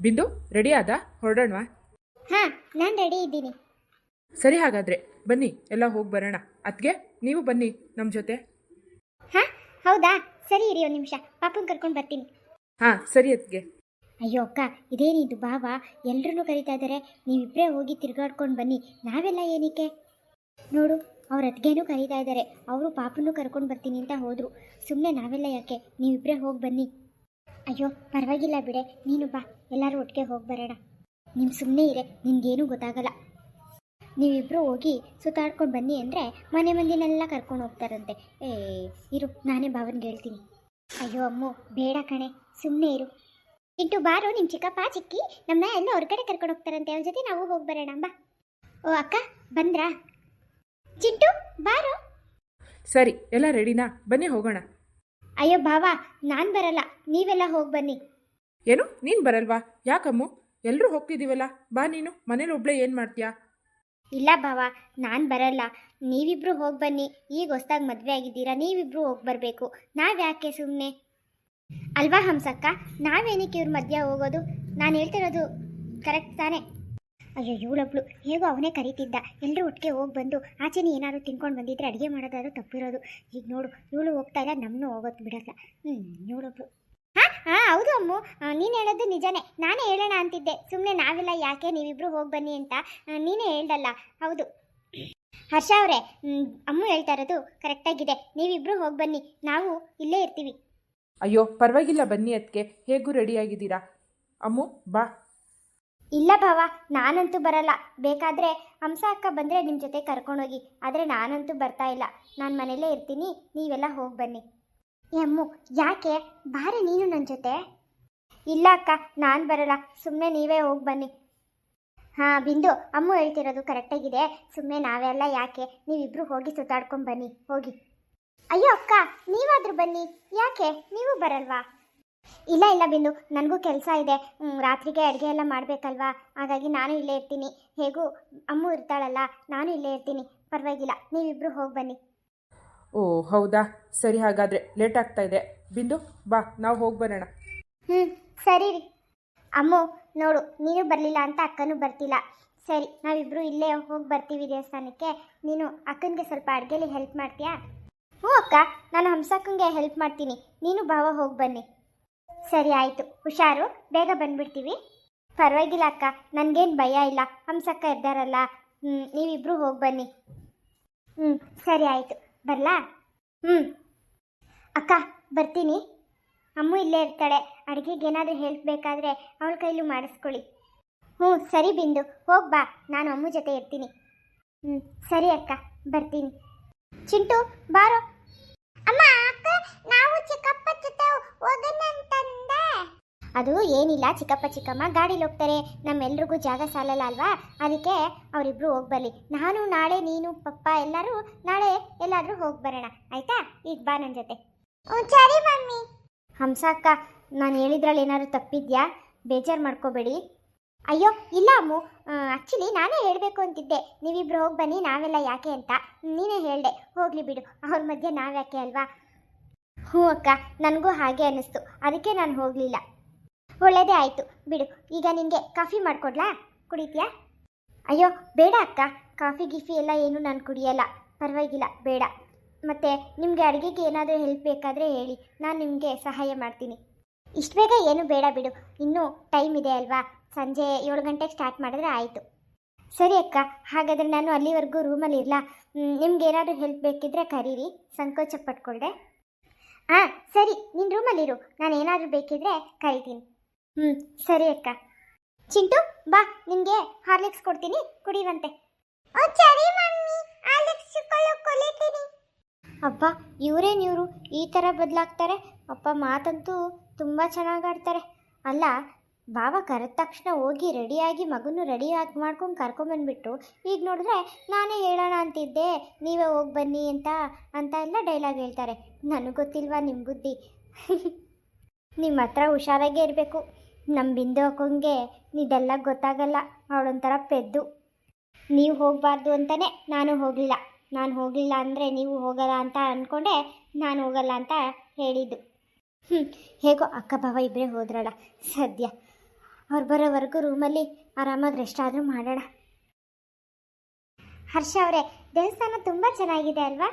ಬಿಂದು ರೆಡಿ ಆದ? ಹೊರಡೋಣವಾ? ಹಾ ನಾನು ರೆಡಿ ಇದ್ದೀನಿ. ಸರಿ ಹಾಗಾದ್ರೆ ಬನ್ನಿ ಎಲ್ಲ ಹೋಗಿ ಬರೋಣ. ಅದ್ಗೆ ನೀವು ಬನ್ನಿ ನಮ್ಮ ಜೊತೆ. ಹಾ ಹೌದಾ? ಸರಿ ಇರಿ ಒಂದು ನಿಮಿಷ ಪಾಪನ್ ಕರ್ಕೊಂಡು ಬರ್ತೀನಿ. ಹಾ ಸರಿ ಅದ್ಗೆ ಅಯ್ಯೋ ಅಕ್ಕ ಇದೇನಿದು ಬಾವ ಎಲ್ಲರನ್ನೂ ಕರಿತಾ ಇದ್ದಾರೆ ನೀವಿಬ್ಬರೇ ಹೋಗಿ ತಿರ್ಗಾಡ್ಕೊಂಡು ಬನ್ನಿ. ನಾವೆಲ್ಲ ಏನಕ್ಕೆ? ನೋಡು ಅವ್ರ ಅತ್ತಿಗೆನೂ ಕರೀತಾ ಇದ್ದಾರೆ ಅವರು ಪಾಪನೂ ಕರ್ಕೊಂಡು ಬರ್ತೀನಿ ಅಂತ ಹೋದರು. ಸುಮ್ಮನೆ ನಾವೆಲ್ಲ ಯಾಕೆ? ನೀವಿಬ್ಬರೇ ಹೋಗಿ ಬನ್ನಿ. ಅಯ್ಯೋ ಪರವಾಗಿಲ್ಲ ಬಿಡೆ. ನೀನು ಬಾ. ಎಲ್ಲರೂ ಒಟ್ಟಿಗೆ ಹೋಗಿ ಬರೋಣ. ನಿಮ್ಮ ಸುಮ್ಮನೆ ಇರೆ ನಿಮಗೇನೂ ಗೊತ್ತಾಗಲ್ಲ. ನೀವಿಬ್ಬರು ಹೋಗಿ ಸುತ್ತಾಡ್ಕೊಂಡು ಬನ್ನಿ ಅಂದರೆ ಮನೆ ಮಂದಿನೆಲ್ಲ ಕರ್ಕೊಂಡು ಹೋಗ್ತಾರಂತೆ. ಏ ಇರು ನಾನೇ ಭಾವನ್ಗೆ ಹೇಳ್ತೀನಿ. ಅಯ್ಯೋ ಅಮ್ಮು ಬೇಡ ಕಣೆ ಸುಮ್ಮನೆ ಇರು. ಇಂಟು ಬಾರು ನಿಮ್ಮ ಚಿಕ್ಕಪ್ಪ ಚಿಕ್ಕಿ ನಮ್ಮ ಎಲ್ಲ ಹೊರಗಡೆ ಕರ್ಕೊಂಡು ಹೋಗ್ತಾರಂತೆ ಅವ್ರ ಜೊತೆ ನಾವು ಹೋಗಿ ಬರೋಣ ಬಾ. ಓ ಅಕ್ಕ ಬಂದ್ರಾ? ಚಿಂಟು ಬಾರು. ಸರಿ ಎಲ್ಲ ರೆಡಿನಾ? ಬನ್ನಿ ಹೋಗೋಣ. ಅಯ್ಯೋ ಭಾವ ನಾನು ಬರಲ್ಲ ನೀವೆಲ್ಲ ಹೋಗಿ ಬನ್ನಿ. ಏನು? ನೀನು ಬರಲ್ವಾ? ಯಾಕಮ್ಮು? ಎಲ್ಲರೂ ಹೋಗ್ತಿದ್ದೀವಲ್ಲ ಬಾ ನೀನು. ಮನೇಲಿ ಒಬ್ಳೆ ಏನು ಮಾಡ್ತೀಯಾ? ಇಲ್ಲ ಭಾವ, ನಾನು ಬರಲ್ಲ. ನೀವಿಬ್ರು ಹೋಗಿ ಬನ್ನಿ. ಈಗ ಹೊಸ್ದಾಗಿ ಮದುವೆ ಆಗಿದ್ದೀರಾ? ನೀವಿಬ್ರು ಹೋಗಿ ಬರಬೇಕು. ನಾವ್ಯಾಕೆ ಸುಮ್ಮನೆ ಅಲ್ವಾ ಹಂಸಕ್ಕ? ನಾವೇನಕ್ಕೆ ಇವ್ರ ಮಧ್ಯ ಹೋಗೋದು? ನಾನು ಹೇಳ್ತಿರೋದು ಕರೆಕ್ಟ್ ತಾನೇ? ಅಯ್ಯೋ, ಇವಳೊಬ್ಳು. ಹೇಗೋ ಅವನೇ ಕರೀತಿದ್ದ. ಎಲ್ಲರೂ ಒಟ್ಟಿಗೆ ಹೋಗಿ ಬಂದು ಆಚೆನೇ ಏನಾದರೂ ತಿನ್ಕೊಂಡು ಬಂದಿದ್ರೆ ಅಡುಗೆ ಮಾಡೋದಾದ್ರೂ ತಪ್ಪಿರೋದು. ಈಗ ನೋಡು, ಇವಳು ಹೋಗ್ತಾ ಇಲ್ಲ ನಮ್ಮನ್ನು ಹೋಗೋದು ಬಿಡಲ್ಲ. ಹ್ಞೂ ಇವಳೊಬ್ಳು. ಹಾಂ ಹೌದು ಅಮ್ಮು. ನೀನು ಹೇಳೋದು ನಿಜನೇ. ನಾನೇ ಹೇಳೋಣ ಅಂತಿದ್ದೆ. ಸುಮ್ಮನೆ ನಾವೆಲ್ಲ ಯಾಕೆ ನೀವಿಬ್ರು ಹೋಗಿ ಬನ್ನಿ ಅಂತ. ನೀನೇ ಹೇಳ್ದಲ್ಲ. ಹೌದು. ಹರ್ಷ ಅವರೇ ಅಮ್ಮು ಹೇಳ್ತಾ ಇರೋದು ಕರೆಕ್ಟಾಗಿದೆ ನೀವಿಬ್ರು ಹೋಗಿ ಬನ್ನಿ. ನಾವು ಇಲ್ಲೇ ಇರ್ತೀವಿ. ಅಯ್ಯೋ ಪರವಾಗಿಲ್ಲ ಬನ್ನಿ ಅದಕ್ಕೆ ಹೇಗೂ ರೆಡಿಯಾಗಿದ್ದೀರಾ ಅಮ್ಮು ಬಾ. ಇಲ್ಲ ಭಾವ ನಾನಂತೂ ಬರಲ್ಲ. ಬೇಕಾದರೆ ಹಂಸ ಅಕ್ಕ ಬಂದರೆ ನಿಮ್ಮ ಜೊತೆ ಕರ್ಕೊಂಡೋಗಿ. ಆದರೆ ನಾನಂತೂ ಬರ್ತಾ ಇಲ್ಲ. ನಾನು ಮನೇಲೇ ಇರ್ತೀನಿ. ನೀವೆಲ್ಲ ಹೋಗಿ ಬನ್ನಿ. ಏ ಅಮ್ಮು, ಯಾಕೆ? ಬಾರೆ ನೀನು ನನ್ನ ಜೊತೆ? ಇಲ್ಲ ಅಕ್ಕ, ನಾನು ಬರಲ್ಲ. ಸುಮ್ಮನೆ ನೀವೇ ಹೋಗಿ ಬನ್ನಿ. ಹಾಂ, ಬಿಂದು, ಅಮ್ಮ ಹೇಳ್ತಿರೋದು ಕರೆಕ್ಟಾಗಿದೆ. ಸುಮ್ಮನೆ ನಾವೆಲ್ಲ ಯಾಕೆ? ನೀವಿಬ್ರು ಹೋಗಿ ಸುತ್ತಾಡ್ಕೊಂಡು ಬನ್ನಿ. ಹೋಗಿ. ಅಯ್ಯೋ ಅಕ್ಕ, ನೀವಾದರೂ ಬನ್ನಿ. ಯಾಕೆ? ನೀವು ಬರಲ್ವಾ? ಇಲ್ಲ ಇಲ್ಲ ಬಿಂದು, ನನಗೂ ಕೆಲಸ ಇದೆ. ರಾತ್ರಿಗೆ ಅಡುಗೆ ಎಲ್ಲ ಮಾಡಬೇಕಲ್ವಾ? ಹಾಗಾಗಿ ನಾನು ಇಲ್ಲೇ ಇರ್ತೀನಿ. ಹೇಗೂ? ಅಮ್ಮು ಇರ್ತಾಳಲ್ಲ, ನಾನು ಇಲ್ಲೇ ಇರ್ತೀನಿ. ಪರವಾಗಿಲ್ಲ, ನೀವಿಬ್ರು ಹೋಗಿ ಬನ್ನಿ. ಓ, ಹೌದಾ? ಸರಿ, ಹಾಗಾದರೆ ಲೇಟ್ ಆಗ್ತಾ ಇದೆ. ಬಿಂದು, ಬಾ, ನಾವು ಹೋಗಿ ಬರೋಣ. ಹ್ಞೂ ಸರಿ ಅಮ್ಮು, ನೋಡು, ನೀನು ಬರಲಿಲ್ಲ ಅಂತ ಅಕ್ಕನೂ ಬರ್ತಿಲ್ಲ. ಸರಿ, ನಾವಿಬ್ರು ಇಲ್ಲೇ ಹೋಗಿ ಬರ್ತೀವಿ ದೇವಸ್ಥಾನಕ್ಕೆ. ನೀನು ಅಕ್ಕನಿಗೆ ಸ್ವಲ್ಪ ಅಡುಗೆಲಿ ಹೆಲ್ಪ್ ಮಾಡ್ತೀಯಾ? ಹ್ಞೂ ಅಕ್ಕ, ನಾನು ಹಂಸಕ್ಕಂಗೆ ಹೆಲ್ಪ್ ಮಾಡ್ತೀನಿ. ನೀನು ಭಾವ ಹೋಗಿ ಬನ್ನಿ. ಸರಿ, ಆಯಿತು. ಹುಷಾರು, ಬೇಗ ಬಂದ್ಬಿಡ್ತೀವಿ. ಪರವಾಗಿಲ್ಲ ಅಕ್ಕ, ನನಗೇನು ಭಯ ಇಲ್ಲ. ಹಂಸಕ್ಕ ಇದ್ದಾರಲ್ಲ. ಹ್ಞೂ ನೀವಿಬ್ರು ಹೋಗಿ ಬನ್ನಿ. ಹ್ಞೂ ಸರಿ, ಆಯಿತು. ಬರಲಾ? ಹ್ಞೂ ಅಕ್ಕ, ಬರ್ತೀನಿ. ಅಮ್ಮು ಇಲ್ಲೇ ಇರ್ತಾಳೆ. ಅಡುಗೆಗೆ ಏನಾದರೂ ಹೆಲ್ಪ್ ಬೇಕಾದರೆ ಅವಳ ಕೈಲೂ ಮಾಡಿಸ್ಕೊಳ್ಳಿ. ಹ್ಞೂ ಸರಿ ಬಿಂದು. ಹೋಗ್ ಬಾ. ನಾನು ಅಮ್ಮು ಜೊತೆ ಇರ್ತೀನಿ. ಹ್ಞೂ ಸರಿ ಅಕ್ಕ. ಬರ್ತೀನಿ. ಚಿಂಟು, ಬಾರೋ. ಅಮ್ಮ, ಅಕ್ಕ, ನಾವು ಚಿಕ್ಕಪ್ಪ ಜೊತೆ ಹೋಗೋಣ ಅಂತಂದೆ ಅದು ಏನಿಲ್ಲ ಚಿಕ್ಕಪ್ಪ ಚಿಕ್ಕಮ್ಮ ಗಾಡೀಲಿ ಹೋಗ್ತಾರೆ. ನಮ್ಮೆಲ್ರಿಗೂ ಜಾಗ ಸಾಲಲ್ಲ ಅಲ್ವಾ? ಅದಕ್ಕೆ ಅವರಿಬ್ರು ಹೋಗ್ಬರ್ಲಿ ಬರಲಿ. ನಾನು ನಾಳೆ ನೀನು ಪಪ್ಪ ಎಲ್ಲರೂ ನಾಳೆ ಎಲ್ಲಾದರೂ ಹೋಗಿ ಬರೋಣ. ಆಯ್ತಾ? ಈಗ ಬಾ ನನ್ನ ಜೊತೆ. ಸರಿ ಮಮ್ಮಿ. ಹಂಸ ಅಕ್ಕ ನಾನು ಹೇಳಿದ್ರಲ್ಲಿ ಏನಾದ್ರು ತಪ್ಪಿದ್ಯಾ? ಬೇಜಾರು ಮಾಡ್ಕೋಬೇಡಿ. ಅಯ್ಯೋ ಇಲ್ಲ ಅಮ್ಮು. ಆ್ಯಕ್ಚುಲಿ ನಾನೇ ಹೇಳಬೇಕು ಅಂತಿದ್ದೆ. ನೀವಿಬ್ರು ಹೋಗಿ ಬನ್ನಿ ನಾವೆಲ್ಲ ಯಾಕೆ ಅಂತ. ನೀನೇ ಹೇಳ್ದೆ. ಹೋಗಲಿ ಬಿಡು. ಅವ್ರ ಮಧ್ಯೆ ನಾವ್ಯಾಕೆ ಅಲ್ವಾ? ಹ್ಞೂ ಅಕ್ಕ ನನಗೂ ಹಾಗೆ ಅನ್ನಿಸ್ತು. ಅದಕ್ಕೆ ನಾನು ಹೋಗಲಿಲ್ಲ. ಒಳ್ಳೇದೇ ಆಯಿತು. ಬಿಡು, ಈಗ ನಿನಗೆ ಕಾಫಿ ಮಾಡಿಕೊಡ್ಲಾ? ಕುಡಿತೀಯಾ? ಅಯ್ಯೋ, ಬೇಡ ಅಕ್ಕ. ಕಾಫಿ, ಗಿಫಿ ಎಲ್ಲ ಏನು ನಾನು ಕುಡಿಯಲ್ಲ. ಪರವಾಗಿಲ್ಲ, ಬೇಡ. ಮತ್ತು ನಿಮಗೆ ಅಡುಗೆಗೆ ಏನಾದರೂ ಹೆಲ್ಪ್ ಬೇಕಾದರೆ ಹೇಳಿ. ನಾನು ನಿಮಗೆ ಸಹಾಯ ಮಾಡ್ತೀನಿ. ಇಷ್ಟು ಬೇಗ ಏನು ಬೇಡ ಬಿಡು. ಇನ್ನೂ ಟೈಮ್ ಇದೆ ಅಲ್ವಾ? ಸಂಜೆ ಏಳು ಗಂಟೆಗೆ ಸ್ಟಾರ್ಟ್ ಮಾಡಿದ್ರೆ ಆಯಿತು. ಸರಿ ಅಕ್ಕ, ಹಾಗಾದರೆ ನಾನು ಅಲ್ಲಿವರೆಗೂ ರೂಮಲ್ಲಿ ಇರಲ್ಲ ನಿಮ್ಗೆ ಏನಾದರೂ ಹೆಲ್ಪ್ ಬೇಕಿದ್ರೆ ಕರೀರಿ. ಸಂಕೋಚ ಪಟ್ಕೊಳ್ದೆ. ಹಾಂ ಸರಿ ನಿನ್ನ ರೂಮಲ್ಲಿರು ನಾನು ಏನಾದರೂ ಬೇಕಿದ್ರೆ ಕರಿತೀನಿ. ಹ್ಞೂ ಸರಿ ಅಕ್ಕ. ಚಿಂಟು, ಬಾ ನಿಮಗೆ ಹಾರ್ಲಿಕ್ಸ್ ಕೊಡ್ತೀನಿ ಕೊಲಿತೀನಿ. ಅಪ್ಪ, ಇವರೇನು ಇವರು? ಈ ಥರ ಬದಲಾಗ್ತಾರೆ. ಅಪ್ಪ ಮಾತಂತೂ ತುಂಬ ಚೆನ್ನಾಗಿ ಆಡ್ತಾರೆ. ಅಲ್ಲ, ಬಾವ ಕರೆದ ತಕ್ಷಣ ಹೋಗಿ ರೆಡಿಯಾಗಿ ಮಗನೂ ರೆಡಿಯಾಗಿ ಮಾಡ್ಕೊಂಡು ಕರ್ಕೊಂಬಂದ್ಬಿಟ್ಟು ಈಗ ನೋಡಿದ್ರೆ ನಾನೇ ಹೇಳೋಣ ಅಂತಿದ್ದೆ. ನೀವೇ ಹೋಗಿ ಬನ್ನಿ ಅಂತ ಅಂತ ಎಲ್ಲ ಡೈಲಾಗ್ ಹೇಳ್ತಾರೆ. ನನಗೆ ಗೊತ್ತಿಲ್ವಾ ನಿಮ್ಮ ಬುದ್ಧಿ? ನಿಮ್ಮ ಹತ್ರ ಹುಷಾರಾಗೇ ಇರಬೇಕು. ನಮ್ಮ ಬಿಂದು ಅಕ್ಕಂಗೆ ಇದೆಲ್ಲ ಗೊತ್ತಾಗಲ್ಲ, ಅವಳೊಂಥರ ಪೆದ್ದು. ನೀವು ಹೋಗಬಾರ್ದು ಅಂತಲೇ ನಾನು ಹೋಗಲಿಲ್ಲ. ನಾನು ಹೋಗಲಿಲ್ಲ ಅಂದರೆ ನೀವು ಹೋಗಲ್ಲ ಅಂತ ಅಂದ್ಕೊಂಡೆ ನಾನು ಹೋಗಲ್ಲ ಅಂತ ಹೇಳಿದ್ದು. ಹ್ಞೂ ಹೇಗೋ ಅಕ್ಕ ಭಾವ ಇಬ್ಬರೇ ಹೋದ್ರಲ್ಲ, ಸದ್ಯ. ಅವ್ರು ಬರೋವರೆಗೂ ರೂಮಲ್ಲಿ ಆರಾಮಾಗಿ ರೆಸ್ಟ್ ಆದರೂ ಮಾಡೋಣ. ಹರ್ಷ ಅವರೇ, ದೇವಸ್ಥಾನ ತುಂಬ ಚೆನ್ನಾಗಿದೆ ಅಲ್ವಾ?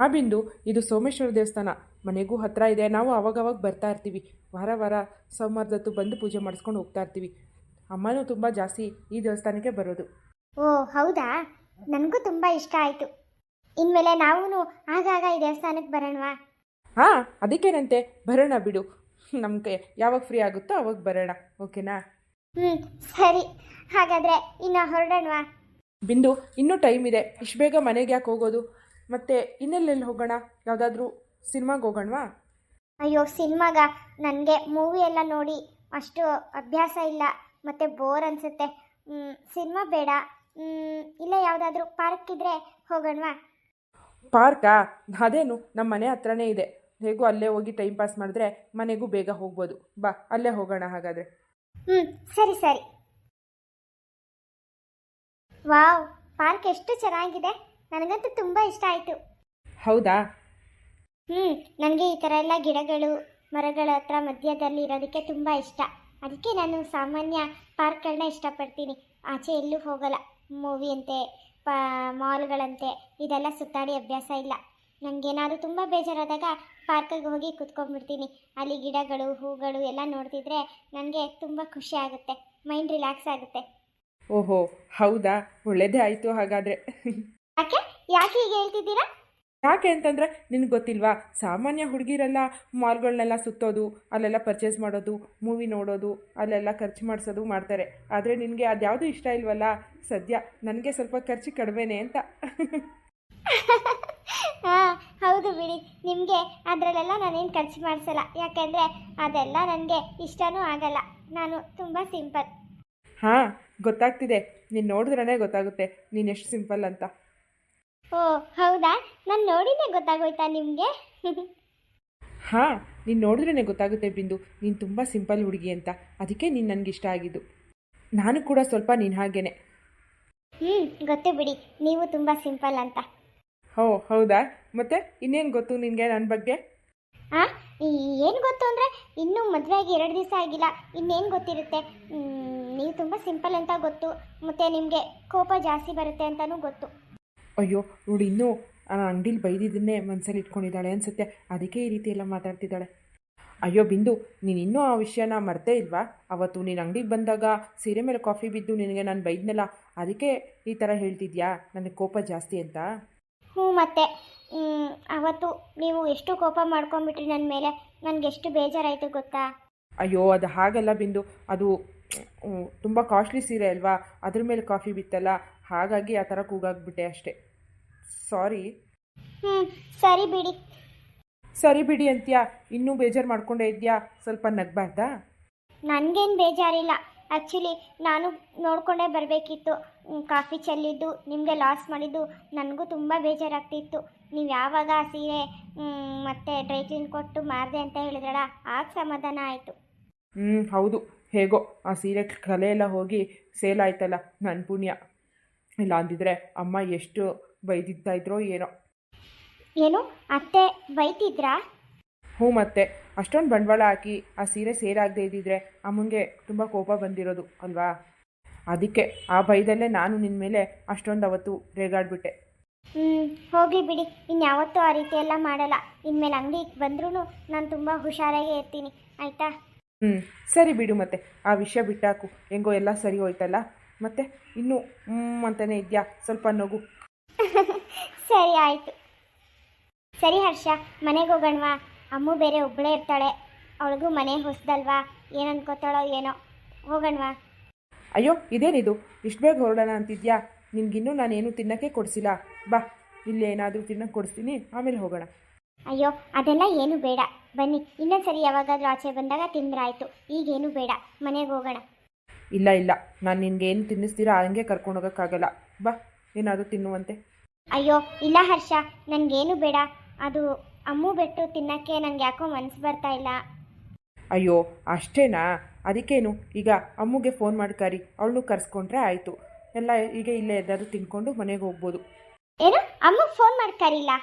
ಆ ಬಿಂದು, ಇದು ಸೋಮೇಶ್ವರ ದೇವಸ್ಥಾನ. ಮನೆಗೂ ಹತ್ರ ಇದೆ. ನಾವು ಅವಾಗವಾಗ ಬರ್ತಾ ಇರ್ತೀವಿ. ವಾರ ವಾರ ಸೋಮವಾರದತ್ತು ಬಂದು ಪೂಜೆ ಮಾಡಿಸ್ಕೊಂಡು ಹೋಗ್ತಾ ಇರ್ತೀವಿ. ಅಮ್ಮನೂ ತುಂಬ ಜಾಸ್ತಿ ಈ ದೇವಸ್ಥಾನಕ್ಕೆ ಬರೋದು. ಓ ಹೌದಾ? ನನಗೂ ತುಂಬ ಇಷ್ಟ ಆಯಿತು. ಇನ್ಮೇಲೆ ನಾವು ಆಗಾಗ ಈ ದೇವಸ್ಥಾನಕ್ಕೆ ಬರೋಣವಾ? ಹಾಂ ಅದಕ್ಕೇನಂತೆ. ಬರೋಣ ಬಿಡು. ನಮಗೆ ಯಾವಾಗ ಫ್ರೀ ಆಗುತ್ತೋ ಅವಾಗ ಬರೋಣ. ಓಕೆನಾ? ಹ್ಞೂ ಸರಿ. ಹಾಗಾದರೆ ಇನ್ನು ಹೊರಡೋಣವಾ? ಬಿಂದು ಇನ್ನೂ ಟೈಮ್ ಇದೆ. ಇಷ್ಟು ಬೇಗ ಮನೆಗೆ ಯಾಕೆ ಹೋಗೋದು? ಮತ್ತೆ ಇನ್ನೆಲ್ಲೆಲ್ಲಿ ಹೋಗೋಣ? ಯಾವುದಾದ್ರೂ ಸಿನಿಮಾಗೆ ಹೋಗೋಣವಾ? ಅಯ್ಯೋ ಸಿನಿಮಾಗ ನನಗೆ ಮೂವಿ ಎಲ್ಲ ನೋಡಿ ಅಷ್ಟು ಅಭ್ಯಾಸ ಇಲ್ಲ ಮತ್ತು ಬೋರ್ ಅನಿಸುತ್ತೆ. ಸಿನಿಮಾ ಬೇಡ. ಇಲ್ಲ ಯಾವುದಾದ್ರೂ ಪಾರ್ಕ್ ಇದ್ದರೆ ಹೋಗೋಣವಾ? ಪಾರ್ಕಾ ಅದೇನು ನಮ್ಮ ಮನೆ ಹತ್ರನೇ ಇದೆ. ಹೇಗೂ ಅಲ್ಲೇ ಹೋಗಿ ಟೈಮ್ ಪಾಸ್ ಮಾಡಿದ್ರೆ ಮನೆಗೂ ಬೇಗ ಹೋಗ್ಬೋದು. ಬಾ ಅಲ್ಲೇ ಹೋಗೋಣ ಹಾಗಾದರೆ. ಹ್ಞೂ ಸರಿ ಸರಿ. ವಾವ್ ಪಾರ್ಕ್ ಎಷ್ಟು ಚೆನ್ನಾಗಿದೆ. ನನಗಂತೂ ತುಂಬ ಇಷ್ಟ ಆಯಿತು. ಹೌದಾ? ಹ್ಞೂ ನನಗೆ ಈ ಥರ ಎಲ್ಲ ಗಿಡಗಳು ಮರಗಳ ಹತ್ರ ಮಧ್ಯದಲ್ಲಿ ಇರೋದಕ್ಕೆ ತುಂಬ ಇಷ್ಟ. ಅದಕ್ಕೆ ನಾನು ಸಾಮಾನ್ಯ ಪಾರ್ಕ್ಗಳನ್ನ ಇಷ್ಟಪಡ್ತೀನಿ. ಆಚೆ ಎಲ್ಲೂ ಹೋಗಲ್ಲ. ಮೂವಿ ಅಂತೆ ಪಾ ಮಾಲ್ಗಳಂತೆ ಇದೆಲ್ಲ ಸುತ್ತಾಡಿ ಅಭ್ಯಾಸ ಇಲ್ಲ. ನನಗೇನಾದ್ರು ತುಂಬ ಬೇಜಾರಾದಾಗ ಪಾರ್ಕಿಗೆ ಹೋಗಿ ಕುತ್ಕೊಂಡ್ಬಿಡ್ತೀನಿ. ಅಲ್ಲಿ ಗಿಡಗಳು ಹೂಗಳು ಎಲ್ಲ ನೋಡ್ತಿದ್ರೆ ನನಗೆ ತುಂಬ ಖುಷಿ ಆಗುತ್ತೆ. ಮೈಂಡ್ ರಿಲ್ಯಾಕ್ಸ್ ಆಗುತ್ತೆ. ಓಹೋ ಹೌದಾ? ಒಳ್ಳೇದೇ ಆಯಿತು ಹಾಗಾದರೆ. ಯಾಕೆ? ಯಾಕೆ ಹೀಗೆ ಹೇಳ್ತಿದ್ದೀರಾ? ಯಾಕೆ ಅಂತಂದರೆ ನಿನಗೆ ಗೊತ್ತಿಲ್ವಾ? ಸಾಮಾನ್ಯ ಹುಡುಗಿರೆಲ್ಲ ಮಾಲ್ಗಳನ್ನೆಲ್ಲ ಸುತ್ತೋದು ಅಲ್ಲೆಲ್ಲ ಪರ್ಚೇಸ್ ಮಾಡೋದು ಮೂವಿ ನೋಡೋದು ಅಲ್ಲೆಲ್ಲ ಖರ್ಚು ಮಾಡಿಸೋದು ಮಾಡ್ತಾರೆ. ಆದರೆ ನಿನಗೆ ಅದ್ಯಾವುದು ಇಷ್ಟ ಇಲ್ವಲ್ಲ? ಸದ್ಯ ನನಗೆ ಸ್ವಲ್ಪ ಖರ್ಚು ಕಡಿಮೆನೆ ಅಂತ. ಹಾಂ ಹೌದು ಬಿಡಿ. ನಿಮಗೆ ಅದರಲ್ಲೆಲ್ಲ ನಾನೇನು ಖರ್ಚು ಮಾಡಿಸಲ್ಲ. ಯಾಕೆಂದರೆ ಅದೆಲ್ಲ ನನಗೆ ಇಷ್ಟನೂ ಆಗಲ್ಲ. ನಾನು ತುಂಬ ಸಿಂಪಲ್. ಹಾಂ ಗೊತ್ತಾಗ್ತಿದೆ. ನೀನು ನೋಡಿದ್ರೇ ಗೊತ್ತಾಗುತ್ತೆ. ನೀನು ಎಷ್ಟು ಸಿಂಪಲ್ ಅಂತ. ಓ ಹೌದಾ? ನಾನು ನೋಡಿನೇ ಗೊತ್ತಾಗೋಯ್ತಾ ನಿಮಗೆ? ಹಾಂ ನೀನು ನೋಡಿದ್ರೇ ಗೊತ್ತಾಗುತ್ತೆ ಬಿಂದು. ನೀನು ತುಂಬ ಸಿಂಪಲ್ ಹುಡುಗಿ ಅಂತ. ಅದಕ್ಕೆ ನೀನು ನನಗೆ ಇಷ್ಟ ಆಗಿದ್ದು. ನಾನು ಕೂಡ ಸ್ವಲ್ಪ ನೀನು ಹಾಗೇನೆ. ಹ್ಞೂ ಗೊತ್ತು ಬಿಡಿ. ನೀವು ತುಂಬ ಸಿಂಪಲ್ ಅಂತ. ಹೋ ಹೌದಾ? ಮತ್ತೆ ಇನ್ನೇನು ಗೊತ್ತು ನಿನಗೆ ನನ್ನ ಬಗ್ಗೆ? ಆ ಏನು ಗೊತ್ತು ಅಂದರೆ ಇನ್ನೂ ಮದುವೆ ಆಗಿ ಎರಡು ದಿವಸ ಆಗಿಲ್ಲ. ಇನ್ನೇನು ಗೊತ್ತಿರುತ್ತೆ? ನೀವು ತುಂಬ ಸಿಂಪಲ್ ಅಂತ ಗೊತ್ತು. ಮತ್ತು ನಿಮಗೆ ಕೋಪ ಜಾಸ್ತಿ ಬರುತ್ತೆ ಅಂತಲೂ ಗೊತ್ತು. ಅಯ್ಯೋ ನೋಡಿ ಇನ್ನೂ ಆ ಅಂಗಡಿಲಿ ಬೈದಿದ್ದನ್ನೇ ಮನಸ್ಸಲ್ಲಿ ಇಟ್ಕೊಂಡಿದ್ದಾಳೆ ಅನ್ಸುತ್ತೆ. ಅದಕ್ಕೆ ಈ ರೀತಿ ಎಲ್ಲ ಮಾತಾಡ್ತಿದ್ದಾಳೆ. ಅಯ್ಯೋ ಬಿಂದು ನೀನು ಇನ್ನೂ ಆ ವಿಷಯನ ಮರ್ತೇ ಇಲ್ವಾ? ಅವತ್ತು ನೀನು ಅಂಗಡಿಗೆ ಬಂದಾಗ ಸೀರೆ ಮೇಲೆ ಕಾಫಿ ಬಿದ್ದು ನಿನಗೆ ನಾನು ಬೈದ್ನಲ್ಲ ಅದಕ್ಕೆ ಈ ಥರ ಹೇಳ್ತಿದ್ಯಾ? ನನಗೆ ಕೋಪ ಜಾಸ್ತಿ ಅಂತ. ಹ್ಞೂ ಮತ್ತೆ. ಅವತ್ತು ನೀವು ಎಷ್ಟು ಕೋಪ ಮಾಡ್ಕೊಂಡ್ಬಿಟ್ರಿ ನನ್ನ ಮೇಲೆ? ನನಗೆ ಎಷ್ಟು ಬೇಜಾರಾಯಿತು ಗೊತ್ತಾ? ಅಯ್ಯೋ ಅದು ಹಾಗಲ್ಲ ಬಿಂದು. ಅದು ತುಂಬ ಕಾಸ್ಟ್ಲಿ ಸೀರೆ ಅಲ್ವಾ? ಅದ್ರ ಮೇಲೆ ಕಾಫಿ ಬಿತ್ತಲ್ಲ? ಹಾಗಾಗಿ ಆ ಥರ ಕೂಗಾಗ್ಬಿಟ್ಟೆ ಅಷ್ಟೇ. ಸಾರಿ ಹ್ಞೂ ಸರಿ ಬಿಡಿ. ಸರಿ ಬಿಡಿ ಅಂತ್ಯಾ? ಇನ್ನೂ ಬೇಜಾರು ಮಾಡ್ಕೊಂಡೇ ಇದೆಯಾ? ಸ್ವಲ್ಪ ನಗ್ಬಾರ್ದಾ? ನನಗೇನು ಬೇಜಾರಿಲ್ಲ. ಆ್ಯಕ್ಚುಲಿ ನಾನು ನೋಡ್ಕೊಂಡೇ ಬರಬೇಕಿತ್ತು. ಕಾಫಿ ಚೆಲ್ಲಿದ್ದು ನಿಮಗೆ ಲಾಸ್ ಮಾಡಿದ್ದು ನನಗೂ ತುಂಬ ಬೇಜಾರಾಗ್ತಿತ್ತು. ನೀವು ಯಾವಾಗ ಆ ಸೀರೆ ಮ್, ಮತ್ತೆ ಡ್ರೈ ಕ್ಲೀನ್ ಕೊಟ್ಟು ಮಾರಿದೆ ಅಂತ ಹೇಳಿದ್ರಲ್ಲ ಆಗ ಸಮಾಧಾನ ಆಯಿತು. ಹ್ಞೂ ಹೌದು. ಹೇಗೋ ಆ ಸೀರೆ ಕಲೆಯೆಲ್ಲ ಎಲ್ಲ ಹೋಗಿ ಸೇಲ್ ಆಯ್ತಲ್ಲ ನನ್ನ ಪುಣ್ಯ. ಇಲ್ಲ ಅಂದಿದ್ರೆ ಅಮ್ಮ ಎಷ್ಟು ಬೈದಿತ್ತಾ ಇದ್ರೋ ಏನೋ. ಏನು? ಅತ್ತೆ ಬೈತಿದ್ರಾ? ಹ್ಞೂ ಮತ್ತೆ. ಅಷ್ಟೊಂದು ಬಂಡವಾಳ ಹಾಕಿ ಆ ಸೀರೆ ಸೇಲ್ ಆಗದೆ ಇದ್ದಿದ್ರೆ ಅಮ್ಮಂಗೆ ತುಂಬ ಕೋಪ ಬಂದಿರೋದು ಅಲ್ವಾ? ಅದಕ್ಕೆ ಆ ಭಯದಲ್ಲೇ ನಾನು ನಿನ್ನ ಮೇಲೆ ಅಷ್ಟೊಂದು ಅವತ್ತು ರೇಗಾಡ್ಬಿಟ್ಟೆ. ಹ್ಞೂ ಹೋಗಲಿ ಬಿಡಿ. ಇನ್ಯಾವತ್ತೂ ಆ ರೀತಿ ಎಲ್ಲ ಮಾಡಲ್ಲ. ಇನ್ಮೇಲೆ ಅಂಗಡಿಗೆ ಬಂದ್ರೂ ನಾನು ತುಂಬ ಹುಷಾರಾಗೇ ಇರ್ತೀನಿ. ಆಯಿತಾ? ಹ್ಞೂ ಸರಿ ಬಿಡು ಮತ್ತೆ. ಆ ವಿಷಯ ಬಿಟ್ಟಾಕು. ಹೆಂಗೋ ಎಲ್ಲ ಸರಿ ಹೋಯ್ತಲ್ಲ. ಮತ್ತೆ ಇನ್ನು ಹ್ಞೂ ಅಂತಾನೆ ಇದೆಯಾ? ಸ್ವಲ್ಪ ನಗು. ಸರಿ ಆಯಿತು. ಸರಿ ಹರ್ಷ ಮನೆಗೆ ಹೋಗೋಣವಾ? ಅಮ್ಮು ಬೇರೆ ಒಬ್ಬಳೇ ಇರ್ತಾಳೆ. ಅವಳಿಗೂ ಮನೆ ಹೊಸದಲ್ವಾ? ಏನು ಅನ್ಕೋತಾಳೋ ಏನೋ. ಹೋಗೋಣವಾ? ಅಯ್ಯೋ ಇದೇನಿದು? ಇಷ್ಟು ಬೇಗ ಹೊರಡೋಣ ಅಂತಿದ್ಯಾ? ನಿನ್ಗಿನ್ನೂ ನಾನೇನು ತಿನ್ನೋಕ್ಕೆ ಕೊಡಿಸಿಲ್ಲ. ಬಾ ಇಲ್ಲಿ ಏನಾದರೂ ತಿನ್ನೋಕ್ಕೆ ಕೊಡಿಸ್ತೀನಿ. ಆಮೇಲೆ ಹೋಗೋಣ. ಅಯ್ಯೋ ಅದೆಲ್ಲ ಏನು ಬೇಡ. ಬನ್ನಿ ಇನ್ನೊಂದು ಸರಿ ಯಾವಾಗಾದ್ರೂ ಆಚೆ ಬಂದಾಗ ತಿಂದ್ರಾಯ್ತು. ಈಗೇನು ಬೇಡ. ಮನೆಗೆ ಹೋಗೋಣ. ಇಲ್ಲ ಇಲ್ಲ. ನಾನು ನಿನ್ಗೆ ಏನು ತಿನ್ನಿಸ್ತೀರಾ ಹಂಗೆ ಕರ್ಕೊಂಡು ಹೋಗೋಕ್ಕಾಗಲ್ಲ. ಬಾ ಏನಾದರೂ ತಿನ್ನುವಂತೆ. ಅಯ್ಯೋ ಇಲ್ಲ ಹರ್ಷ ನನಗೇನು ಬೇಡ. ಅದು ಅಮ್ಮು ಬಿಟ್ಟು ತಿನ್ನಕ್ಕೆ ನಂಗೆ ಯಾಕೋ ಮನಸ್ಸು ಬರ್ತಾ ಇಲ್ಲ. ಅಯ್ಯೋ ಅಷ್ಟೇನಾ? ಅದಕ್ಕೇನು? ಈಗ ಅಮ್ಮುಗೆ ಫೋನ್ ಮಾಡಿ ಕರಿ. ಅವಳು ಕರ್ಸ್ಕೊಂಡ್ರೆ ಆಯಿತು. ಎಲ್ಲ ಈಗ ಇಲ್ಲೇ ಎಲ್ಲಾದರೂ ತಿನ್ಕೊಂಡು ಮನೆಗೆ ಹೋಗ್ಬೋದು. ಏನು? ಅಮ್ಮಗೆ ಫೋನ್ ಮಾಡಿ ಹಾ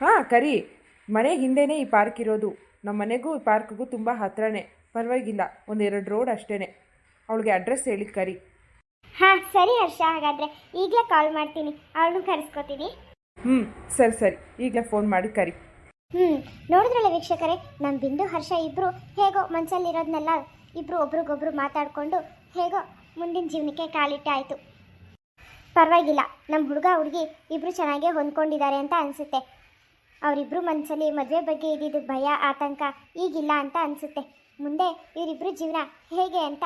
ಹಾಂ ಕರಿ. ಮನೆ ಹಿಂದೆನೇ ಈ ಪಾರ್ಕ್ ಇರೋದು. ನಮ್ಮ ಮನೆಗೂ ಈ ಪಾರ್ಕ್ಗೂ ತುಂಬ ಹತ್ರನೇ. ಪರವಾಗಿಲ್ಲ ಒಂದೆರಡು ರೋಡ್ ಅಷ್ಟೇ ಅವಳಿಗೆ ಅಡ್ರೆಸ್ ಹೇಳಿ ಕರಿ. ಹಾಂ ಸರಿ ಹರ್ಷ ಹಾಗಾದರೆ ಈಗಲೇ ಕಾಲ್ ಮಾಡ್ತೀನಿ. ಅವಳನ್ನು ಕರೆಸ್ಕೊತೀನಿ. ಹ್ಞೂ ಸರಿ ಸರಿ. ಈಗಲೇ ಫೋನ್ ಮಾಡಿ ಕರಿ. ಹ್ಞೂ ನೋಡಿದ್ರಲ್ಲ ವೀಕ್ಷಕರೇ ನಮ್ಮ ಬಿಂದು ಹರ್ಷ ಇಬ್ಬರು ಹೇಗೋ ಮನಸ್ಸಲ್ಲಿರೋದನ್ನೆಲ್ಲ ಇಬ್ಬರು ಒಬ್ರಿಗೊಬ್ರು ಮಾತಾಡಿಕೊಂಡು ಹೇಗೋ ಮುಂದಿನ ಜೀವನಕ್ಕೆ ಕಾಲಿಟ್ಟಾಯಿತು ಪರವಾಗಿಲ್ಲ ನಮ್ಮ ಹುಡುಗ ಹುಡುಗಿ ಇಬ್ಬರು ಚೆನ್ನಾಗೇ ಹೊಂದ್ಕೊಂಡಿದ್ದಾರೆ ಅಂತ ಅನಿಸುತ್ತೆ. ಅವರಿಬ್ಬರು ಮನಸ್ಸಲ್ಲಿ ಮದುವೆ ಬಗ್ಗೆ ಇದ್ದಿದ್ದು ಭಯ, ಆತಂಕ ಈಗಿಲ್ಲ ಅಂತ ಅನಿಸುತ್ತೆ. ಮುಂದೆ ಇವರಿಬ್ಬರು ಜೀವನ ಹೇಗೆ ಅಂತ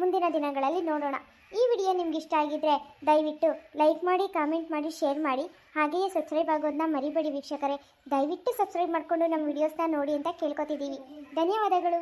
ಮುಂದಿನ ದಿನಗಳಲ್ಲಿ ನೋಡೋಣ. ಈ ವಿಡಿಯೋ ನಿಮ್ಗೆ ಇಷ್ಟ ಆಗಿದ್ರೆ ದಯವಿಟ್ಟು ಲೈಕ್ ಮಾಡಿ, ಕಾಮೆಂಟ್ ಮಾಡಿ, ಶೇರ್ ಮಾಡಿ. ಹಾಗೆಯೇ ಸಬ್ಸ್ಕ್ರೈಬ್ ಆಗೋದನ್ನ ಮರಿಬೇಡಿ ವೀಕ್ಷಕರೇ. ದಯವಿಟ್ಟು ಸಬ್ಸ್ಕ್ರೈಬ್ ಮಾಡಿಕೊಂಡು ನಮ್ಮ ವಿಡಿಯೋಸ್ನ ನೋಡಿ ಅಂತ ಕೇಳ್ಕೊತಿದ್ದೀವಿ. ಧನ್ಯವಾದಗಳು.